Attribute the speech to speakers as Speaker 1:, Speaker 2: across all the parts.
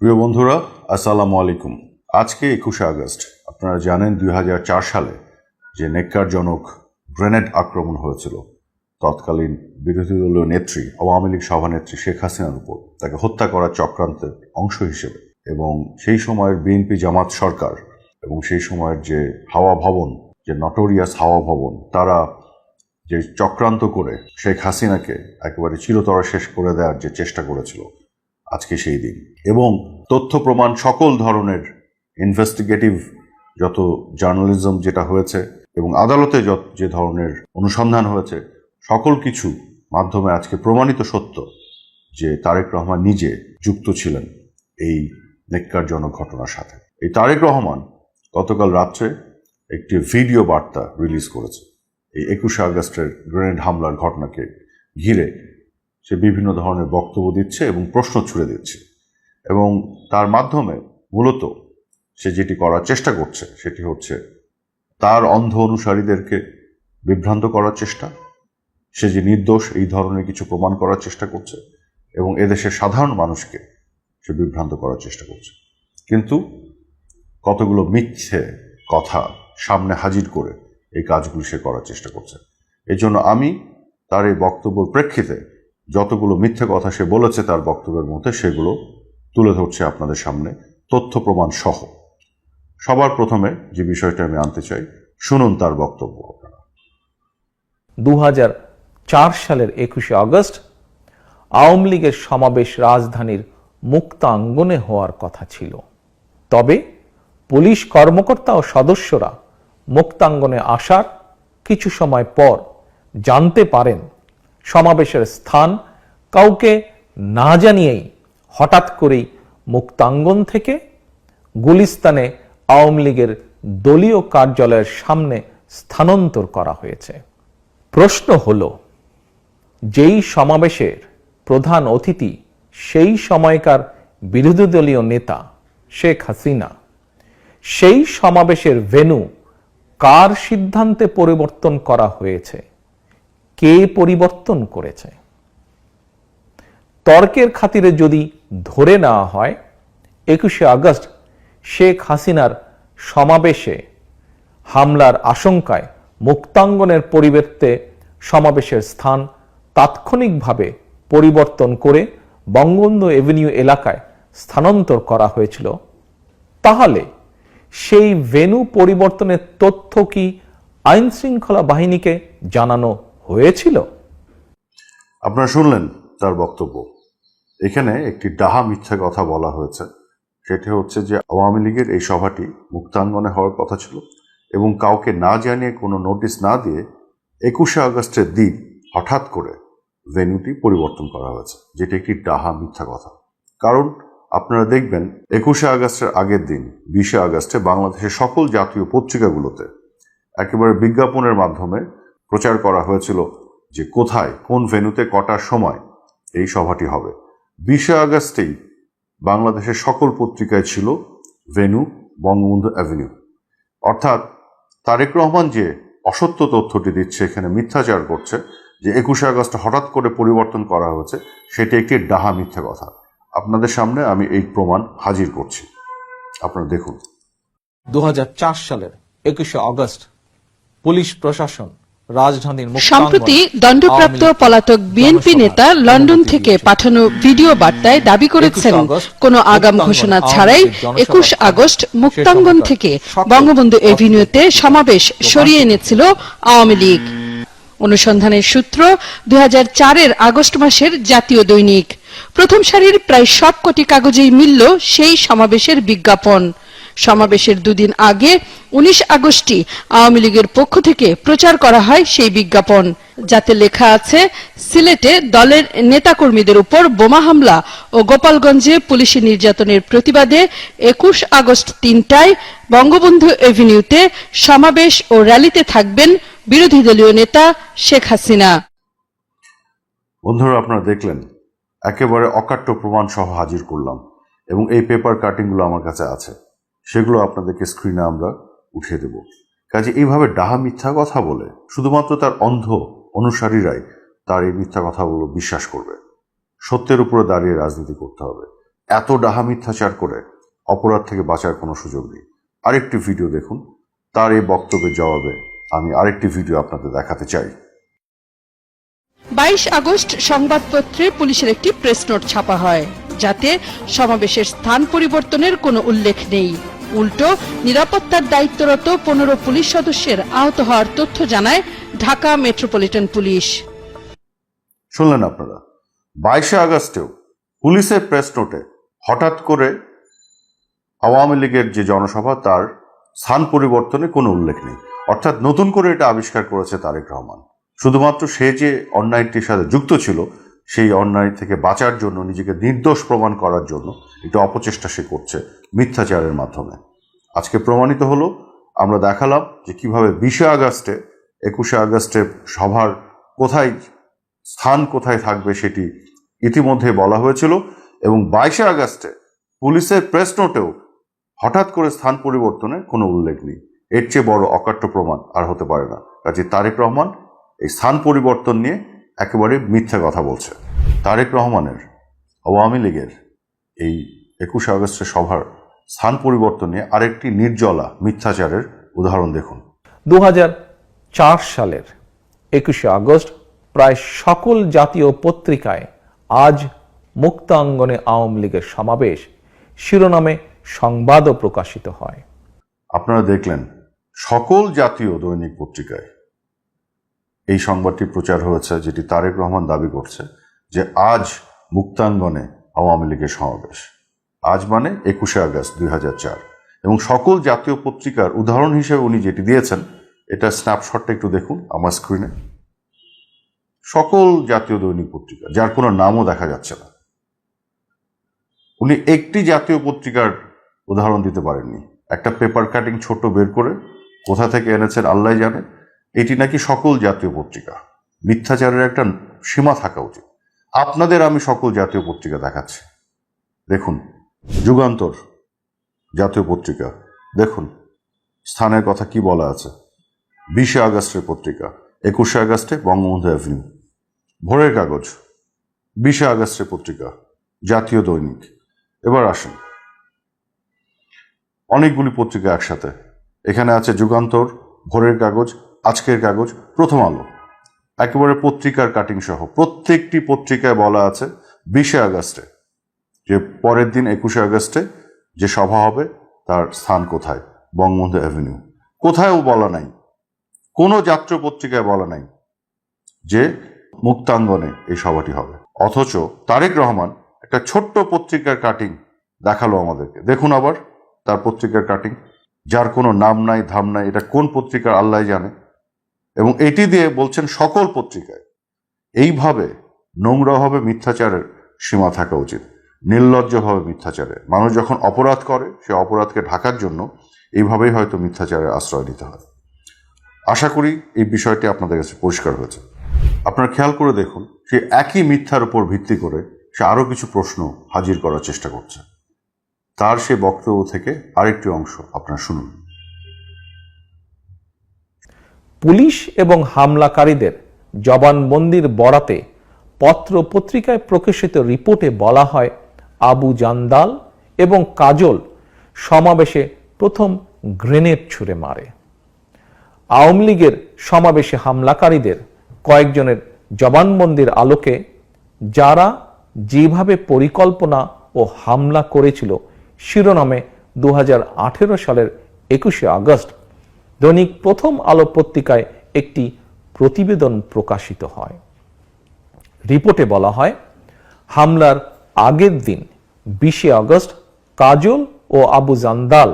Speaker 1: প্রিয় বন্ধুরা, আসসালামু আলাইকুম। আজকে একুশে আগস্ট। আপনারা জানেন দুই হাজার চার সালে যে নেককারজনক গ্রেনেড আক্রমণ হয়েছিল, তৎকালীন বিরোধী দলীয় নেত্রী, আওয়ামী লীগ সভানেত্রী শেখ হাসিনার উপর। তাকে হত্যা করার চক্রান্তের অংশ হিসেবে। এবং সেই সময়ের বিএনপি জামাত সরকার এবং সেই সময়ের যে হাওয়া ভবন, যে নটোরিয়াস হাওয়া ভবন, তারা যে চক্রান্ত করে শেখ হাসিনাকে একেবারে চিরতরা শেষ করে দেওয়ার যে চেষ্টা করেছিল আজকে সেই দিন। এবং তথ্য প্রমাণ সকল ধরনের ইনভেস্টিগেটিভ যত জার্নালিজম যেটা হয়েছে এবং আদালতে যত যে ধরনের অনুসন্ধান হয়েছে, সকল কিছু মাধ্যমে আজকে প্রমাণিত সত্য যে তারেক রহমান নিজে যুক্ত ছিলেন এই নেককারজনক ঘটনার সাথে। এই তারেক রহমান গতকাল রাত্রে একটি ভিডিও বার্তা রিলিজ করেছে। এই একুশে আগস্টের গ্রেনেড হামলার ঘটনাকে ঘিরে সে বিভিন্ন ধরনের বক্তব্য দিচ্ছে এবং প্রশ্ন ছুড়ে দিচ্ছে। এবং তার মাধ্যমে মূলত সে যেটি করার চেষ্টা করছে, সেটি হচ্ছে তার অন্ধ অনুসারীদেরকে বিভ্রান্ত করার চেষ্টা। সে যে নির্দোষ, এই ধরনের কিছু প্রমাণ করার চেষ্টা করছে এবং এদেশের সাধারণ মানুষকে সে বিভ্রান্ত করার চেষ্টা করছে। কিন্তু কতগুলো মিথ্যে কথা সামনে হাজির করে এই কাজগুলি সে করার চেষ্টা করছে। এই জন্য আমি তার এই বক্তব্যের প্রেক্ষিতে যতগুলো মিথ্যে কথা সে বলেছে তার বক্তব্যের মধ্যে সেগুলো তুলে ধরছে আপনাদের সামনে, তথ্য প্রমাণ সহ। সবার প্রথমে যে বিষয়টা আমি আনতে চাই, শুনুন তার বক্তব্য আপনারা।
Speaker 2: দু সালের একুশে আগস্ট, আওয়ামী লীগের সমাবেশ রাজধানীর মুক্তাঙ্গনে হওয়ার কথা ছিল। তবে পুলিশ কর্মকর্তা ও সদস্যরা মুক্তাঙ্গনে আসার কিছু সময় পর জানতে পারেন সমাবেশের স্থান কাউকে না জানিয়েই হঠাৎ করেই মুক্তাঙ্গন থেকে গুলিস্তানে আওয়ামী লীগের দলীয় কার্যালয়ের সামনে স্থানান্তর করা হয়েছে। প্রশ্ন হল, যেই সমাবেশের প্রধান অতিথি সেই সময়কার বিরোধী দলীয় নেতা শেখ হাসিনা, সেই সমাবেশের ভেনু কার সিদ্ধান্তে পরিবর্তন করা হয়েছে? কে পরিবর্তন করেছে? তর্কের খাতিরে যদি ধরে নেওয়া হয়, একুশে আগস্ট শেখ হাসিনার সমাবেশে হামলার আশঙ্কায় মুক্তাঙ্গনের পরিবর্তে সমাবেশের স্থান তাৎক্ষণিকভাবে পরিবর্তন করে বঙ্গবন্ধু এভিনিউ এলাকায় স্থানান্তর করা হয়েছিল। তাহলে সেই ভেনু পরিবর্তনের তথ্য কি আইনশৃঙ্খলা বাহিনীকে জানানো হয়েছিল?
Speaker 1: আপনারা শুনলেন তার বক্তব্য। এখানে একটি ডাহা মিথ্যা কথা বলা হয়েছে। সেটি হচ্ছে যে আওয়ামী লীগের এই সভাটি মুক্তাঙ্গনে হওয়ার কথা ছিল এবং কাউকে না জানিয়ে, কোনো নোটিশ না দিয়ে একুশে আগস্টের দিন হঠাৎ করে ভেন্যুটি পরিবর্তন করা হয়েছে, যেটি একটি ডাহা মিথ্যা কথা। কারণ আপনারা দেখবেন, একুশে আগস্টের আগের দিন, বিশে আগস্টে বাংলাদেশের সকল জাতীয় পত্রিকাগুলোতে একেবারে বিজ্ঞাপনের মাধ্যমে প্রচার করা হয়েছিল যে কোথায়, কোন ভেন্যুতে কটার সময় এই সভাটি হবে। বিশে আগস্টেই বাংলাদেশের সকল পত্রিকায় ছিল ভেনু বঙ্গবন্ধু অ্যাভিনিউ। অর্থাৎ তারেক রহমান যে অসত্য তথ্যটি দিচ্ছে, এখানে মিথ্যাচার করছে, যে একুশে আগস্ট হঠাৎ করে পরিবর্তন করা হয়েছে, সেটি একটি ডাহা মিথ্যা কথা। আপনাদের সামনে আমি এই প্রমাণ হাজির করছি। আপনারা দেখুন।
Speaker 2: দু হাজার চার সালের একুশে আগস্ট পুলিশ প্রশাসন
Speaker 3: সম্প্রতি দণ্ডপ্রাপ্ত পলাতক বিএনপি নেতা লন্ডন থেকে পাঠানো ভিডিও বার্তায় দাবি করেছেন কোন আগাম ঘোষণা ছাড়াই একুশ আগস্ট মুক্তাঙ্গন থেকে বঙ্গবন্ধু এভিনিউতে সমাবেশ সরিয়ে এনেছিল আওয়ামী লীগ। অনুসন্ধানের সূত্র দুই এর আগস্ট মাসের জাতীয় দৈনিক। প্রথম সারির প্রায় সবকটি কাগজেই মিলল সেই সমাবেশের বিজ্ঞাপন। সমাবেশের দুদিন আগে উনিশ আগস্টই আওয়ামী লীগের পক্ষ থেকে প্রচার করা হয় সেই বিজ্ঞাপন। যাতে লেখা আছে, সিলেটে দলের নেতাকর্মীদের উপর বোমা হামলা ও গোপালগঞ্জে পুলিশি নির্যাতনের প্রতিবাদে একুশ আগস্ট তিনটায় বঙ্গবন্ধু এভিনিউতে সমাবেশ ও র্যালিতে থাকবেন বিরোধী দলীয় নেতা শেখ হাসিনা।
Speaker 1: বন্ধুরা, আপনারা দেখলেন, একেবারে অকাট্য প্রমাণ সহ হাজির করলাম এবং এই পেপার কাটিংগুলো আমার কাছে আছে। সেগুলো আপনাদেরকে স্ক্রিনে আমরা উঠিয়ে দেব। কাজে এইভাবে ডাহা মিথ্যা কথা বলে, শুধুমাত্র তার অন্ধ অনুসারীরাই তার এই মিথ্যা কথাগুলো বিশ্বাস করবে। সত্যের উপরে দাঁড়িয়ে রাজনীতি করতে হবে। এত ডাহা মিথ্যাচার করে অপরাধ থেকে বাঁচার কোনো সুযোগ নেই। আরেকটি ভিডিও দেখুন, তার এই বক্তব্যের জবাবে আমি আরেকটি ভিডিও আপনাদের দেখাতে চাই।
Speaker 3: বাইশ আগস্ট সংবাদপত্রে পুলিশের একটি প্রেস নোট ছাপা হয়, যাতে সমাবেশের স্থান পরিবর্তনের কোনো উল্লেখ নেই। উল্টো নিরাপত্তার দায়িত্বরত পনেরো পুলিশ সদস্যের আহত হওয়ার তথ্য জানায় ঢাকা মেট্রোপলিটন পুলিশ।
Speaker 1: শুনলেন আপনারা? বাইশে আগস্টেও পুলিশের প্রেস নোটে হঠাৎ করে আওয়ামী লীগের যে জনসভা, তার স্থান পরিবর্তনে কোনো উল্লেখ নেই। অর্থাৎ নতুন করে এটা আবিষ্কার করেছে তারেক রহমান। শুধুমাত্র সে যে অন্যায়টির সাথে যুক্ত ছিল, সেই অন্যায় থেকে বাঁচার জন্য, নিজেকে নির্দোষ প্রমাণ করার জন্য এটা অপচেষ্টা সে করছে মিথ্যাচারের মাধ্যমে। আজকে প্রমাণিত হলো, আমরা দেখালাম যে কীভাবে বিশে আগস্টে, একুশে আগস্টে সভার কোথায়, স্থান কোথায় থাকবে সেটি ইতিমধ্যে বলা হয়েছিল এবং বাইশে আগস্টে পুলিশের প্রেস নোটেও হঠাৎ করে স্থান পরিবর্তনের কোনো উল্লেখ নেই। এর চেয়ে বড় অকাট্য প্রমাণ আর হতে পারে না। কাজে তারেক রহমান এই স্থান পরিবর্তন নিয়ে একেবারে মিথ্যা কথা বলছে। তারেক রহমানের, আওয়ামী লীগের এই একুশে আগস্টের সভার স্থান পরিবর্তনে আরেকটি নির্জলা মিথ্যাচারের উদাহরণ দেখুন।
Speaker 2: দুহাজার চার সালের একুশে আগস্ট প্রায় সকল জাতীয় পত্রিকায় আজ মুক্তাঙ্গনে আওয়ামী লীগের সমাবেশ শিরোনামে সংবাদও প্রকাশিত হয়।
Speaker 1: আপনারা দেখলেন সকল জাতীয় দৈনিক পত্রিকায় এই সংবাদটি প্রচার হয়েছে যেটি তারেক রহমান দাবি করছে যে আজ মুক্তাঙ্গনে আওয়ামী লীগের সমাবেশ। আজ মানে একুশে আগস্ট দুই হাজার চার। এবং সকল জাতীয় পত্রিকার উদাহরণ হিসেবে উনি যেটি দিয়েছেন, এটা স্ন্যাপশটটা একটু দেখুন আমার স্ক্রিনে সকল জাতীয় দৈনিক পত্রিকা, যার কোনো নামও দেখা যাচ্ছে না। উনি একটি জাতীয় পত্রিকার উদাহরণ দিতে পারেননি। একটা পেপার কাটিং ছোট বের করে কোথা থেকে এনেছেন আল্লাহ জানে। এটি নাকি সকল জাতীয় পত্রিকা। মিথ্যাচারের একটা সীমা থাকা উচিত। আপনাদের আমি সকল জাতীয় পত্রিকা দেখাচ্ছি। দেখুন, যুগান্তর জাতীয় পত্রিকা। দেখুন, স্থানের কথা কি বলা আছে। বিশে আগস্টের পত্রিকা, একুশে আগস্টে বঙ্গবন্ধু অ্যাভিনিউ। ভোরের কাগজ, বিশে আগস্টের পত্রিকা, জাতীয় দৈনিক। এবার আসেন। অনেকগুলি পত্রিকা একসাথে। এখানে আছে যুগান্তর, ভোরের কাগজ, আজকের কাগজ, প্রথম আলো। একেবারে পত্রিকার কাটিং সহ। প্রত্যেকটি পত্রিকায় বলা আছে বিশে আগস্টে, যে পরের দিন একুশে আগস্টে যে সভা হবে, তার স্থান কোথায়? বঙ্গবন্ধু অ্যাভিনিউ কোথায়ও বলা নাই। কোনো যাত্র পত্রিকায় বলা নাই যে মুক্তাঙ্গনে এই সভাটি হবে। অথচ তারেক রহমান একটা ছোট্ট পত্রিকার কাটিং দেখাল আমাদেরকে। দেখুন আবার তার পত্রিকার কাটিং যার কোনো নাম নাই, ধাম নাই, এটা কোন পত্রিকার আল্লাহ জানে? এবং এটি দিয়ে বলছেন সকল পত্রিকায়, এইভাবে নোংরাভাবে মিথ্যাচারের সীমা থাকা উচিত, নির্লজ্জভাবে মিথ্যাচারে মানুষ যখন অপরাধ করে, সে অপরাধকে ঢাকার জন্য এইভাবেই হয়তো মিথ্যাচারের আশ্রয় নিতে হয়। আশা করি এই বিষয়টি আপনাদের কাছে পরিষ্কার হয়েছে। আপনারা খেয়াল করে দেখুন, সে একই মিথ্যার উপর ভিত্তি করে সে আরও কিছু প্রশ্ন হাজির করার চেষ্টা করছে। তার সে বক্তব্য থেকে আরেকটি অংশ আপনারা শুনুন।
Speaker 2: পুলিশ এবং হামলাকারীদের জবানবন্দির বরাতে পত্র পত্রিকায় প্রকাশিত রিপোর্টে বলা হয়, আবু জান্দাল এবং কাজল সমাবেশে প্রথম গ্রেনেড ছুড়ে মারে। আওয়ামী লীগের সমাবেশে হামলাকারীদের কয়েকজনের জবানবন্দির আলোকে যারা যেভাবে পরিকল্পনা ও হামলা করেছিল, শিরোনামে দু হাজার আঠেরো সালের একুশে আগস্ট দৈনিক প্রথম আলো পত্রিকায় একটি প্রতিবেদন প্রকাশিত হয়। রিপোর্টে বলা হয়, হামলার আগের দিন বিশে আগস্ট কাজল ও আবু জান্দাল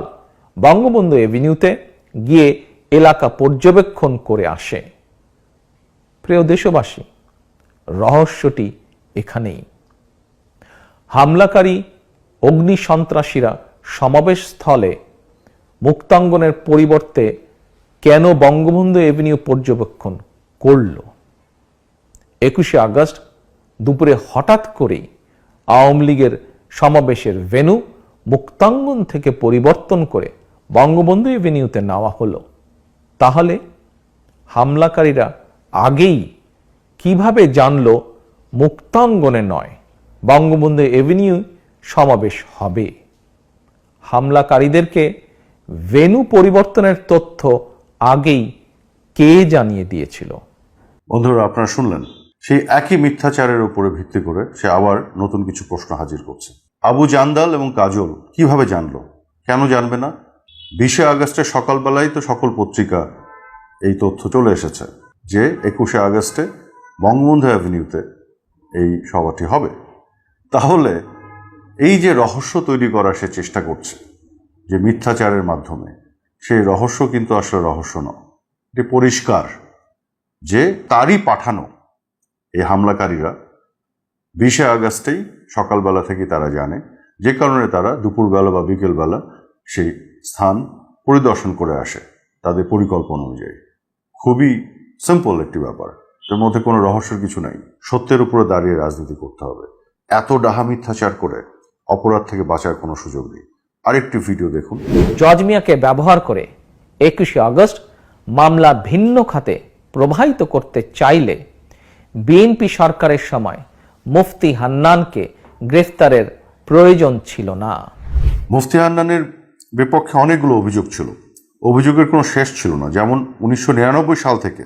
Speaker 2: বঙ্গবন্ধু এভিনিউতে গিয়ে এলাকা পর্যবেক্ষণ করে আসে। প্রিয় দেশবাসী, রহস্যটি এখানেই। হামলাকারী অগ্নি সন্ত্রাসীরা সমাবেশ স্থলে মুক্তাঙ্গনের পরিবর্তে কেন বঙ্গবন্ধু এভিনিউ পর্যবেক্ষণ করল? একুশে আগস্ট দুপুরে হঠাৎ করেই আওয়ামী লীগের সমাবেশের ভেনু মুক্তাঙ্গন থেকে পরিবর্তন করে বঙ্গবন্ধু এভিনিউতে নেওয়া হলো। তাহলে হামলাকারীরা আগেই কীভাবে জানল মুক্তাঙ্গনে নয়, বঙ্গবন্ধু এভিনিউ সমাবেশ হবে? হামলাকারীদেরকে ভেনু পরিবর্তনের তথ্য আগেই কে জানিয়ে দিয়েছিল?
Speaker 1: বন্ধুরা, আপনারা শুনলেন। সেই একই মিথ্যাচারের উপরে ভিত্তি করে সে আবার নতুন কিছু প্রশ্ন হাজির করছে। আবু জান্দাল এবং কাজল কীভাবে জানলো? কেন জানবে না? বিশে আগস্টের সকালবেলায় তো সকল পত্রিকা এই তথ্য চলে এসেছে যে একুশে আগস্টে বঙ্গবন্ধু অ্যাভিনিউতে এই সভাটি হবে। তাহলে এই যে রহস্য তৈরি করার সে চেষ্টা করছে যে মিথ্যাচারের মাধ্যমে সেই রহস্য কিন্তু আসলে রহস্য নয়। এটি পরিষ্কার যে তারই পাঠানো এই হামলাকারীরা বিশে আগস্টেই সকালবেলা থেকে তারা জানে, যে কারণে তারা দুপুরবেলা বা বিকেলবেলা সেই স্থান পরিদর্শন করে আসে তাদের পরিকল্পনা অনুযায়ী। খুবই সিম্পল একটি ব্যাপার। এর মধ্যে কোনো রহস্যের কিছু নাই। সত্যের উপরে দাঁড়িয়ে রাজনীতি করতে হবে। এত ডাহা মিথ্যাচার করে অপরাধ থেকে বাঁচার কোনো সুযোগ নেই। আরেকটি ভিডিও দেখুন।
Speaker 2: জজ মিয়াকে ব্যবহার করে একুশে আগস্ট মামলা ভিন্ন খাতে প্রবাহিত করতে চাইলে বিএনপি সরকারের সময় মুফতি হান্নানকে গ্রেফতারের প্রয়োজন ছিল না।
Speaker 1: মুফতি হান্নানের বিপক্ষে অনেকগুলো অভিযোগ ছিল। অভিযোগের কোনো শেষ ছিল না। যেমন উনিশশো নিরানব্বই সাল থেকে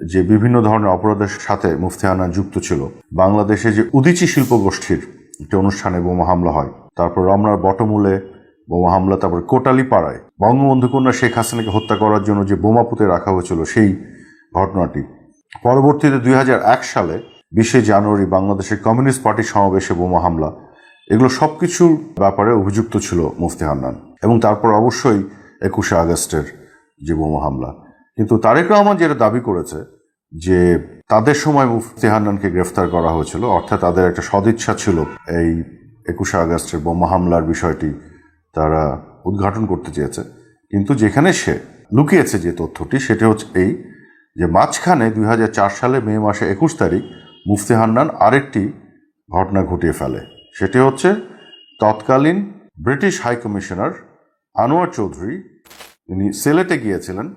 Speaker 1: যে বিভিন্ন ধরনের অপরাধের সাথে মুফতি হান্নান যুক্ত ছিল বাংলাদেশে যে উদিচি শিল্প গোষ্ঠীর একটি অনুষ্ঠানে বোমা হামলা হয় তারপর রমনার বটমূলে বোমা হামলা, তারপর কোটালি পাড়ায় বঙ্গবন্ধু কন্যা শেখ হাসিনাকে হত্যা করার জন্য যে বোমা পুঁতে রাখা হয়েছিল সেই ঘটনাটি। পরবর্তীতে দুই হাজার এক সালে বিশে জানুয়ারি বাংলাদেশের কমিউনিস্ট পার্টির সমাবেশে বোমা হামলা। এগুলো সব কিছুর ব্যাপারে অভিযুক্ত ছিল মুফতি হান্নান এবং তারপর অবশ্যই একুশে আগস্টের যে বোমা হামলা। কিন্তু তারেক রহমান যেটা দাবি করেছে যে তাদের সময় মুফতি হান্নানকে গ্রেফতার করা হয়েছিল, অর্থাৎ তাদের একটা সদিচ্ছা ছিল এই একুশে আগস্টের বোমা হামলার বিষয়টি তারা উদ্ঘাটন করতে চেয়েছে। কিন্তু যেখানে সে লুকিয়েছে যে তথ্যটি, সেটি হচ্ছে এই যে মাঝখানে দুই হাজার চার সালে মে মাসে একুশ তারিখ মুফতি হান্নান আরেকটি ঘটনা ঘটিয়ে ফেলে। সেটি হচ্ছে তৎকালীন British high commissioner Anwar Chowdhury তিনি সিলেটে গিয়েছিলেন।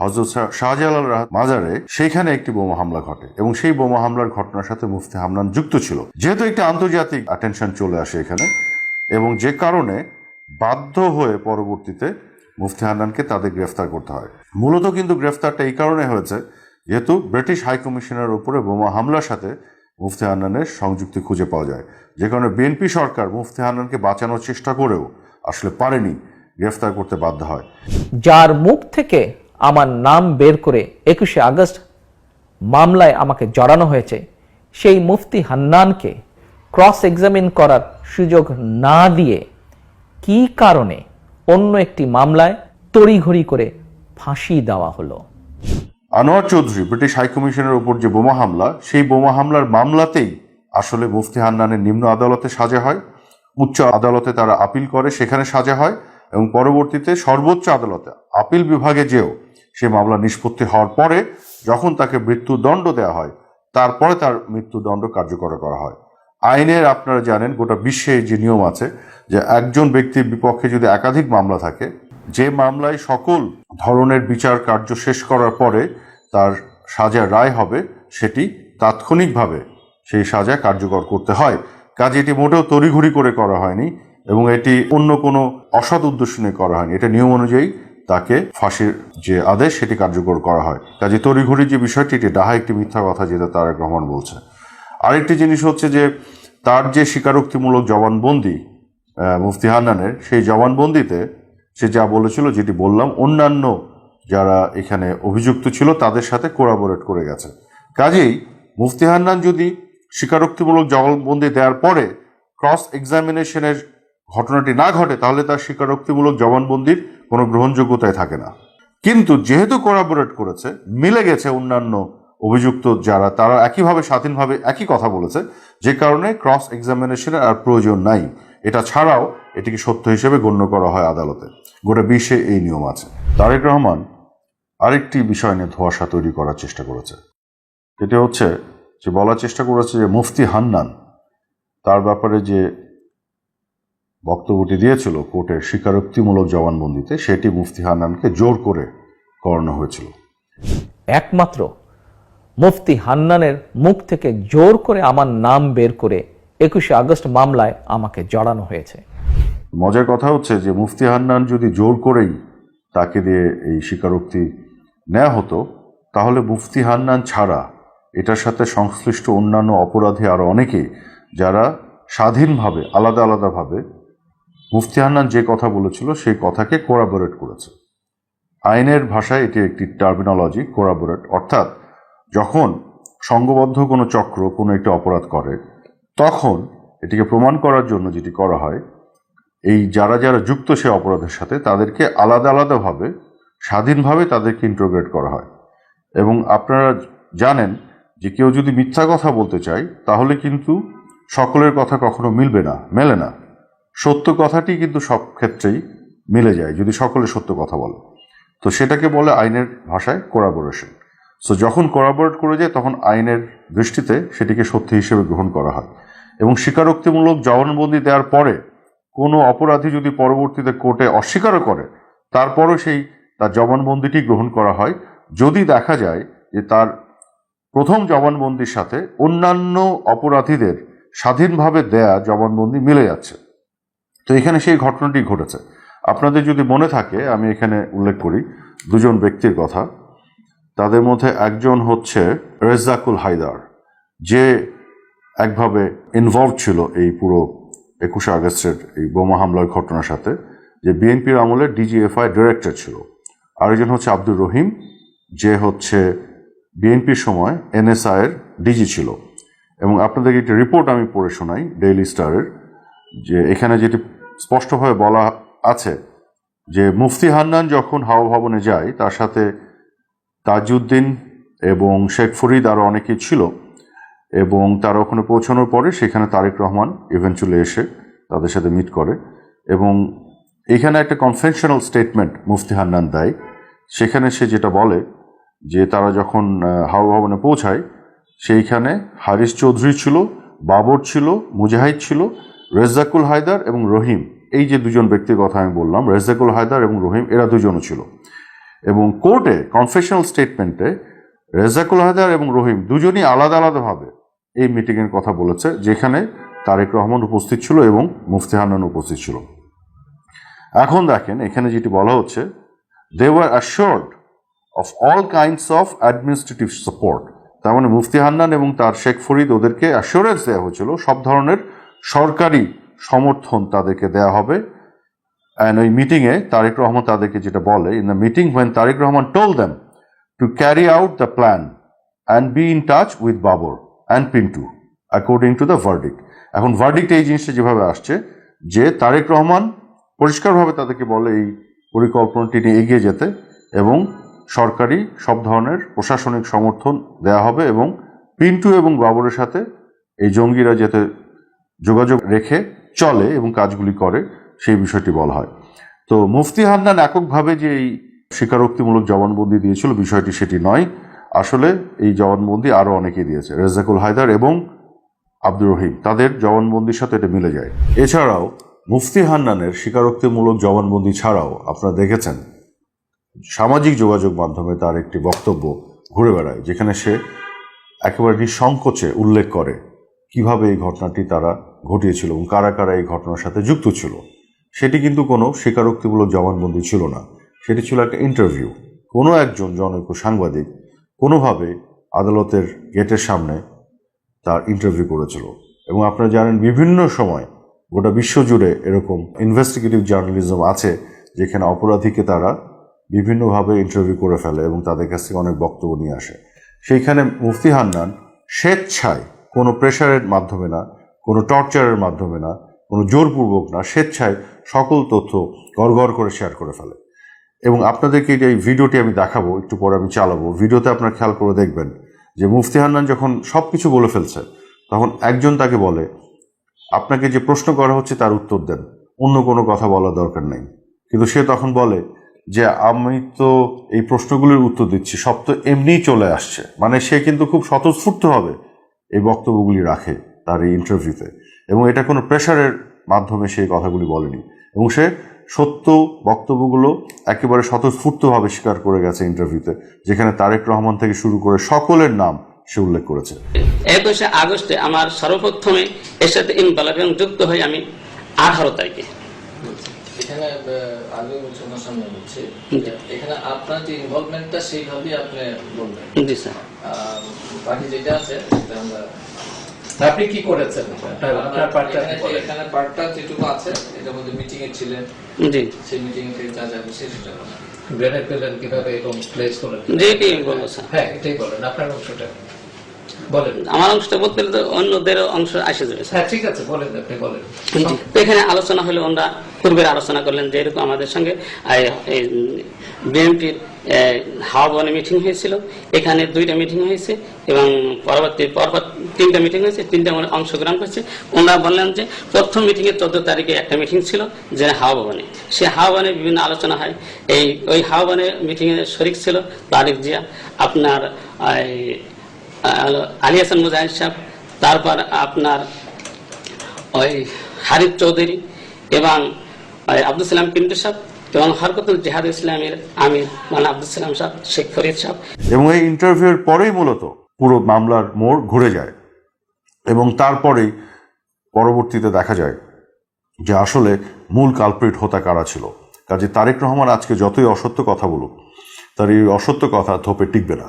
Speaker 1: হজরত শাহ- শাহজালাল মাজারে সেইখানে একটি বোমা হামলা ঘটে এবং সেই বোমা হামলার ঘটনার সাথে মুফতি হামলান যুক্ত ছিল। যেহেতু একটি আন্তর্জাতিক অ্যাটেনশন চলে আসে এখানে এবং যে কারণে বাধ্য হয়ে পরবর্তীতে মুফতি হান্নানকে তাদের গ্রেফতার করতে হয়। মূলত কিন্তু গ্রেফতারটা এই কারণে হয়েছে যেহেতু ব্রিটিশ হাইকমিশনের উপরে বোমা হামলার সাথে মুফতি হান্নানের সংযুক্তি খুঁজে পাওয়া যায়। যে কারণে বিএনপি সরকার মুফতি হান্নানকে বাঁচানোর চেষ্টা করেও আসলে পারেনি গ্রেফতার করতে বাধ্য হয়।
Speaker 2: যার মুখ থেকে আমার নাম বের করে একুশে আগস্ট মামলায় আমাকে জড়ানো হয়েছে। সেই মুফতি হান্নানকে ক্রস এক্সামিন করার সুযোগ না দিয়ে কি কারণে অন্য একটি মামলায় তড়িঘড়ি করে ফাঁসি দেওয়া হলো?
Speaker 1: আনোয়ার চৌধুরী, ব্রিটিশ হাইকমিশনের উপর যে বোমা হামলা, সেই বোমা হামলার মামলাতেই আসলে মুফতি হান্নানের নিম্ন আদালতে সাজা হয়, উচ্চ আদালতে তারা আপিল করে, সেখানে সাজা হয় এবং পরবর্তীতে সর্বোচ্চ আদালতে আপিল বিভাগে যেও সে মামলা নিষ্পত্তি হওয়ার পরে যখন তাকে মৃত্যুদণ্ড দেওয়া হয়, তারপরে তার মৃত্যুদণ্ড কার্যকর করা হয়। আইনের আপনারা জানেন গোটা বিশ্বে যে নিয়ম আছে যে একজন ব্যক্তির বিপক্ষে যদি একাধিক মামলা থাকে, যে মামলায় সকল ধরনের বিচার কার্য শেষ করার পরে তার সাজা রায় হবে, সেটি তাৎক্ষণিকভাবে সেই সাজা কার্যকর করতে হয়। কাজে এটি মোটেও তড়িঘড়ি করে করা হয়নি এবং এটি অন্য কোনো অসৎ উদ্দেশ্য নিয়ে করা হয়নি। এটা নিয়ম অনুযায়ী তাকে ফাঁসির যে আদেশ সেটি কার্যকর করা হয়। কাজে তড়িঘড়ি যে বিষয়টি, এটি ডাহা একটি মিথ্যা কথা যেটা তারেক রহমান বলছে। আরেকটি জিনিস হচ্ছে যে, তার যে স্বীকারোক্তিমূলক জবানবন্দি মুফতি হান্নানের, সেই জবানবন্দিতে সে যা বলেছিল, যেটি বললাম, অন্যান্য যারা এখানে অভিযুক্ত ছিল, তাদের সাথে কোরাবোরেট করে গেছে। কাজেই মুফতি হান্নান যদি স্বীকারোক্তিমূলক জবানবন্দি দেওয়ার পরে ক্রস এক্সামিনেশনের ঘটনাটি না ঘটে, তাহলে তার স্বীকারোক্তিমূলক জবানবন্দির কোনো গ্রহণযোগ্যতায় থাকে না। কিন্তু যেহেতু কোরাবোরেট করেছে, মিলে গেছে অন্যান্য অভিযুক্ত যারা, তারা একইভাবে স্বাধীনভাবে একই কথা বলেছে, যে কারণে ক্রস এক্সামিনেশনের আর প্রয়োজন নাই। এটা ছাড়াও এটিকে সত্য হিসেবে গণ্য করা হয় আদালতে। গোটা বিশ্বে এই নিয়ম আছে। তারেক রহমান আরেকটি বিষয় নিয়ে ধোঁয়াশা তৈরি করার চেষ্টা করেছে। এটা হচ্ছে যে বলার চেষ্টা করেছে যে মুফতি হান্নান, তার ব্যাপারে যে বক্তব্যটি দিয়েছিল কোর্টের স্বীকারোক্তিমূলক জবানবন্দিতে সেটি মুফতি হান্নানকে জোর করে করানো হয়েছিল।
Speaker 2: একমাত্র মুফতি হান্নানের মুখ থেকে জোর করে আমার নাম বের করে একুশে আগস্ট মামলায় আমাকে জড়ানো হয়েছে।
Speaker 1: মজার কথা হচ্ছে যে মুফতি হান্নান যদি জোর করেই তাকে দিয়ে এই স্বীকারোক্তি নেওয়া হতো তাহলে মুফতি হান্নান ছাড়া এটার সাথে সংশ্লিষ্ট অন্যান্য অপরাধী আরও অনেকে যারা স্বাধীনভাবে আলাদা আলাদাভাবে মুফতি হান্নান যে কথা বলেছিল সেই কথাকে কোরাবোরেট করেছে। আইনের ভাষায় এটি একটি টার্মিনোলজি কোরাবোরেট, অর্থাৎ যখন সংঘবদ্ধ কোনো চক্র কোনো একটি অপরাধ করে, তখন এটিকে প্রমাণ করার জন্য যেটি করা হয়, এই যারা যারা যুক্ত সে অপরাধের সাথে তাদেরকে আলাদা আলাদাভাবে, স্বাধীনভাবে তাদেরকে ইন্টারোগেট করা হয়। এবং আপনারা জানেন যে কেউ যদি মিথ্যা কথা বলতে চায়, তাহলে কিন্তু সকলের কথা কখনো মিলবে না, মেলে না। সত্য কথাটি কিন্তু সব ক্ষেত্রেই মিলে যায়, যদি সকলে সত্য কথা বলে। তো সেটাকে বলে আইনের ভাষায় কোরাবোরেশন। সো যখন কোরাবোরেট করে যায়, তখন আইনের দৃষ্টিতে সেটিকে সত্যি হিসেবে গ্রহণ করা হয়। এবং স্বীকারোক্তিমূলক জবানবন্দি দেওয়ার পরে, কোনো অপরাধী যদি পরবর্তীতে কোর্টে অস্বীকারও করে, তারপরও সেই, তার জবানবন্দিটি গ্রহণ করা হয়। যদি দেখা যায় যে তার প্রথম জবানবন্দির সাথে অন্যান্য অপরাধীদের স্বাধীনভাবে দেয়া জবানবন্দি মিলে যাচ্ছে। তো এখানে সেই ঘটনাটি ঘটেছে। আপনাদের যদি মনে থাকে, আমি এখানে উল্লেখ করি, দুজন ব্যক্তির কথা। তাদের মধ্যে একজন হচ্ছে রেজাকুল হায়দার, যে একভাবে ইনভলভ ছিল এই পুরো একুশে আগস্টের এই বোমা হামলার ঘটনার সাথে, যে বিএনপির আমলে ডিজিএফআই ডিরেক্টর ছিল। আরেকজন হচ্ছে আব্দুর রহিম, যে হচ্ছে বিএনপির সময় এনএসআই এর ডিজি ছিল। এবং আপনাদেরকে একটি রিপোর্ট আমি পড়ে শোনাই ডেইলি স্টারের যে এখানে যেটি স্পষ্টভাবে বলা আছে যে মুফতি হান্নান যখন হাওয়া ভবনে যায়, তার সাথে তাজউদ্দিন এবং শেখ ফরিদ আরও অনেকেই ছিল এবং তারা ওখানে পৌঁছানোর পরে সেখানে তারেক রহমান ইভেন্চুয়ালি এসে তাদের সাথে মিট করে এবং এখানে একটা কনফেনশনাল স্টেটমেন্ট মুফতি হান্নান দেয়। সেখানে সে যেটা বলে যে তারা যখন হাওয়া ভবনে পৌঁছায়, সেইখানে হারিস চৌধুরী ছিল, বাবর ছিল, মুজাহিদ ছিল রেজাকুল হায়দার এবং রহিম, এই যে দুজন ব্যক্তির কথা আমি বললাম রেজাকুল হায়দার এবং রহিম, এরা দুজনও ছিল। এবং কোর্টে কনফেশনাল স্টেটমেন্টে রেজাকুল হায়দার এবং রহিম দুজনই আলাদা আলাদাভাবে এই মিটিংয়ের কথা বলেছে, যেখানে তারেক রহমান উপস্থিত ছিল এবং মুফতি হান্নান উপস্থিত ছিল। এখন দেখেন, এখানে যেটি বলা হচ্ছে they were assured of all kinds of administrative support তার মানে মুফতি হান্নান এবং তার শেখ ফরিদ ওদেরকে অ্যাসুরেন্স দেওয়া হয়েছিল, সব ধরনের সরকারি সমর্থন তাদেরকে দেওয়া হবে। অ্যান্ড ওই মিটিংয়ে তারেক রহমান তাদেরকে যেটা বলে in the meeting when Tarique Rahman told them to carry out the plan and be in touch with Babar and Pintu according to the verdict এখন ভার্ডিক্ট এই জিনিসটা যেভাবে আসছে যে তারেক রহমান পরিষ্কারভাবে তাদেরকে বলে এই পরিকল্পনাটি নিয়ে এগিয়ে যেতে এবং সরকারি সব ধরনের প্রশাসনিক সমর্থন দেয়া হবে এবং পিন্টু এবং বাবরের সাথে এই জঙ্গিরা যাতে যোগাযোগ রেখে চলে এবং কাজগুলি করে, সেই বিষয়টি বলা হয়। তো মুফতি হান্নান এককভাবে যে এই স্বীকারোক্তিমূলক জবানবন্দি দিয়েছিল, বিষয়টি সেটি নয়। আসলে এই জবানবন্দি আরও অনেকে দিয়েছে রেজাকুল হায়দার এবং আব্দুর রহিম। তাদের জবানবন্দির সাথে এটা মিলে যায়। এছাড়াও মুফতি হান্নানের স্বীকারোক্তিমূলক জবানবন্দি ছাড়াও আপনারা দেখেছেন, সামাজিক যোগাযোগ মাধ্যমে তার একটি বক্তব্য ঘুরে বেড়ায়, যেখানে সে একেবারে নিঃসংকোচে উল্লেখ করে। কীভাবে এই ঘটনাটি তারা ঘটিয়েছিল এবং কারা কারা এই ঘটনার সাথে যুক্ত ছিল, সেটি কিন্তু কোনো স্বীকারোক্তিমূলক জবানবন্দি ছিল না। সেটি ছিল একটা ইন্টারভিউ কোনো একজন জনৈক সাংবাদিক কোনোভাবে আদালতের গেটের সামনে তার ইন্টারভিউ করেছিল এবং আপনারা জানেন বিভিন্ন সময় গোটা বিশ্বজুড়ে এরকম ইনভেস্টিগেটিভ জার্নালিজম আছে, যেখানে অপরাধীকে তারা বিভিন্নভাবে ইন্টারভিউ করে ফেলে এবং তাদের কাছ থেকে অনেক বক্তব্য নিয়ে আসে। সেইখানে মুফতি হান্নান স্বেচ্ছায় কোনো প্রেশারের মাধ্যমে না, কোনো টর্চারের মাধ্যমে না, কোনো জোরপূর্বক না, স্বেচ্ছায় সকল তথ্য গড় করে শেয়ার করে ফেলে। এবং আপনাদেরকে এই ভিডিওটি আমি দেখাবো, একটু পরে আমি চালাবো। ভিডিওতে আপনারা খেয়াল করে দেখবেন যে মুফতি হান্নান যখন সব কিছু বলে ফেলছে, তখন একজন তাকে বলে, আপনাকে যে প্রশ্ন করা হচ্ছে তার উত্তর দেন, অন্য কোনো কথা বলার দরকার নেই। কিন্তু সে তখন বলে যে, আমি তো এই প্রশ্নগুলির উত্তর দিচ্ছি, সব তো এমনিই চলে আসছে। মানে সে কিন্তু খুব স্বতঃস্ফূর্তভাবে এই বক্তব্যগুলি রাখে তার এই ইন্টারভিউতে এবং এটা কোনো প্রেশারের মাধ্যমে সে কথাগুলি বলেনি। এবং সে সত্য বক্তব্যগুলো একেবারে স্বতঃস্ফূর্তভাবে স্বীকার করে গেছে ইন্টারভিউতে যেখানে তারেক রহমান থেকে শুরু করে সকলের নাম সে উল্লেখ করেছে।
Speaker 4: একুশে আগস্টে আমার সর্বপ্রথমে এর সাথে ইনভলভ এবং যুক্ত হই আমি আঠারো তারিখে।
Speaker 5: এখানে আমি তোমার সামনে বলছি এখানে আপনার যে ইনভলভমেন্টটা সেইভাবেই আপনি বলবেন।
Speaker 4: জি স্যার।
Speaker 5: বাকি যেটা আছে সেটা আমরা
Speaker 6: আপনি কি করেছেন? আপনার পার্টটা
Speaker 5: এখানে- পার্টটা যেটুকু আছে এটার মধ্যে মিটিং এ ছিলেন।
Speaker 4: জি।
Speaker 5: সেই মিটিং থেকে যা যা বিষয় সেটা বলেন।
Speaker 6: গ্রেনেড পেলেন কীভাবে এবং প্লেস করলেন
Speaker 4: যে এটি বলব স্যার।
Speaker 6: হ্যাঁ এটাই বলেন। আপনার অংশটা। বলেন।
Speaker 4: আমার অংশটা বলতে গেলে তো অন্যদেরও অংশ আসে যাবে
Speaker 6: হ্যাঁ ঠিক আছে বলেন আপনি বলেন।
Speaker 4: এখানে আলোচনা হলো ওনারা পূর্বের আলোচনা করলেন যে এরকম আমাদের সঙ্গে বিএনপির হাওয়া মিটিং হয়েছিল। এখানে দুইটা মিটিং হয়েছে এবং পরবর্তী পরপর তিনটা মিটিং হয়েছে তিনটা মানে অংশগ্রহণ করছে। ওনারা বললেন যে প্রথম মিটিংয়ে চোদ্দ তারিখে একটা মিটিং ছিল যে হাওয়া ভবনে। সে হাওয়া ভবনে বিভিন্ন আলোচনা হয়। এই ওই হাওয়া ভবনে মিটিংয়ে শরিক ছিল তারিক জিয়া আপনার আলী হাসান মুজাহিদ সাহেব, তারপর আপনার ওই হারিফ চৌধুরী এবং আব্দুল সালাম পিন্টু সাহেব এবং হরকতুল জেহাদ ইসলামের আমির মানে আব্দুল সালাম সাহেব, শেখ ফরিদ সাহেব।
Speaker 1: এবং এই ইন্টারভিউয়ের পরেই মূলত পুরো মামলার মোড় ঘুরে যায় এবং তারপরেই পরবর্তীতে দেখা যায় যে আসলে মূল কালপ্রিট হোতা কারা ছিল। কাজে তারেক রহমান আজকে যতই অসত্য কথা বলুক, তার এই অসত্য কথা থোপে টিকবে না।